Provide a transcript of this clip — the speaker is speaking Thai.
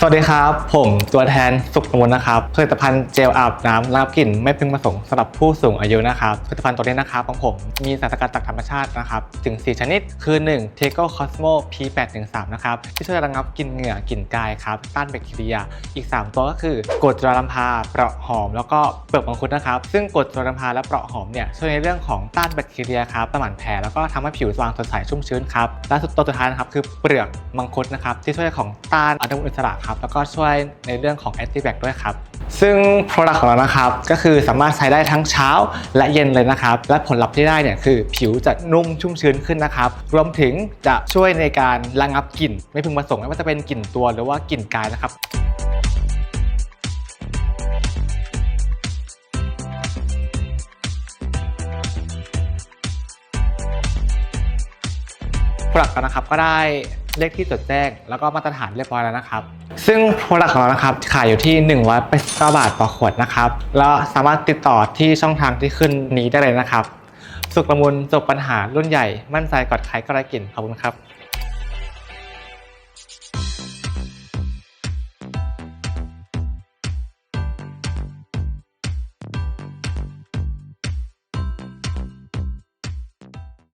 สวัสดีครับ ผมตัวแทนสุขสมุนนะครับผลิตภัณฑ์เจลอาบน้ำระงับกลิ่นไม่พึงประสงค์สำหรับผู้สูงอายุนะครับผลิตภัณฑ์ตัวนี้นะครับของผมมีสารสกัดจากธรรมชาตินะครับถึง 4 ชนิด คือ1 t e g o Cosmo P813 นะครับที่ช่วยระงับกลิ่นเหงื่อกลิ่นกายครับต้านแบคทีเรีย อีก 3 ตัวก็คือกรดจุลาลัมพาเปราะหอม แล้วก็เปลือกมังคุดนะครับซึ่งกรดจุลาลัมพาและเปราะหอมเนี่ยช่วยในเรื่องของต้านแบคทีเรียครับสมานแผลแล้วก็ทำให้ผิวสว่างสดใสชุ่มชื้นครับและสุดตัวสุดท้ายนะครับคือเปลือกมังคุดนะครับที่ช่วยของต้านอนุมูลอิสระครับแล้วก็ช่วยในเรื่องของแอนติแบคด้วยครับ ซึ่ง Product ของเรานะครับ ก็คือสามารถใช้ได้ทั้งเช้าและเย็นเลยนะครับ และผลลัพธ์ที่ได้เนี่ยคือผิวจะนุ่มชุ่มชื้นขึ้นนะครับ รวมถึงจะช่วยในการระงับกลิ่น ไม่พึงประสงค์ไม่ว่าจะเป็นกลิ่นตัวหรือว่ากลิ่นกายนะครับ Product ของเรานะครับก็ได้เลขที่จดแจ้ง แล้วก็มาตรฐานเรียบร้อยแล้วนะครับ ซึ่ง Product ของเรานะครับขายอยู่ที่189บาทต่อขวดนะครับ แล้วสามารถติดต่อที่ช่องทางที่ขึ้นนี้ได้เลยนะครับ สุขละมุนจบปัญหารุ่นใหญ่มั่นใจกอดใครก็ไร้กลิ่นขอบคุณครับ